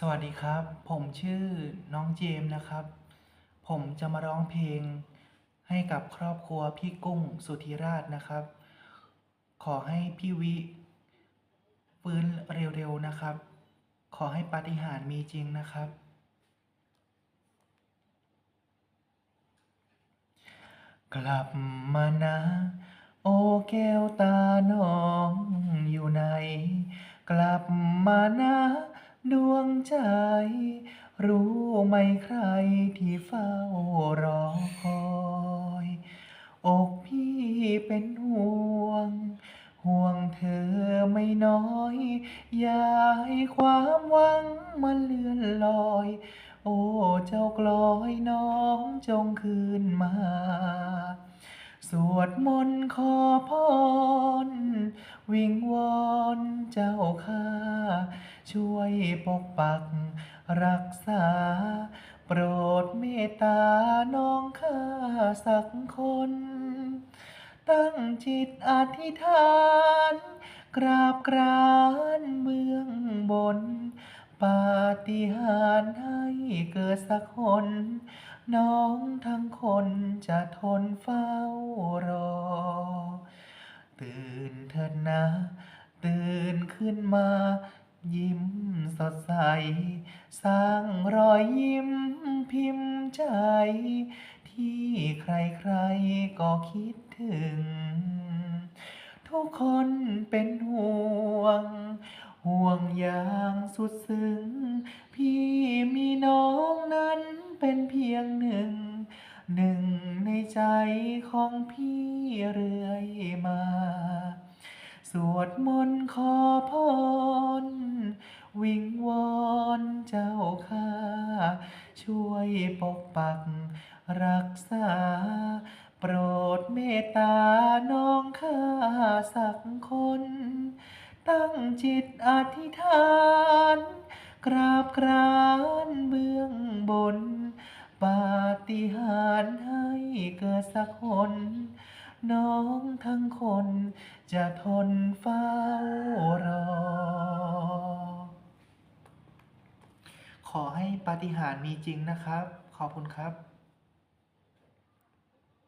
สวัสดีครับ ผมชื่อน้องเจมส์นะครับ ผมจะมาร้องเพลงให้กับครอบครัวพี่กุ้งสุธิราชนะครับ ขอให้พี่วิฟื้นเร็วๆนะครับ ขอให้ปาฏิหาริย์มีจริงนะครับ กลับมานะ โอแก้วตาน้องอยู่ไหน กลับมานะ ดวงใจ รู้ไหมใครที่เฝ้ารอคอย อกพี่เป็นห่วง ห่วงเธอไม่น้อย อย่าให้ความหวังมันเลื่อนลอย โอ้เจ้ากลอยน้องจงคืนมา สวดมนต์ขอพร วิงวอนเจ้าข้า ช่วยปกปัก รักษา โปรดเมตตาน้องข้าสักคน ตั้งจิตอธิษฐาน กราบกรานเมืองบน ปาฏิหาริย์ให้เกิดสักคน น้องทั้งคนจะทนเฝ้ารอ ตื่นเถิดนะ ตื่นขึ้นมา ยิ้มสดใส สร้างรอยยิ้มพิมพ์ใจ ที่ใครๆก็คิดถึง ทุกคนเป็นห่วง ห่วงอย่างสุดซึ้ง พี่มีน้องนั้นเป็นเพียงหนึ่ง หนึ่งในใจของพี่เรื่อยมา สวดมนต์ขอพร วิงวอนเจ้าข้า ช่วยปกปัก รักษา โปรดเมตตาน้องข้าสักคน ตั้งจิตอธิษฐาน กราบกรานเบื้องบน ปาฏิหาริย์ให้เกิดสักคน น้องทั้งคนจะทนเฝ้า ขอให้ปาฏิหาริย์มีจริงนะครับ ขอบคุณครับ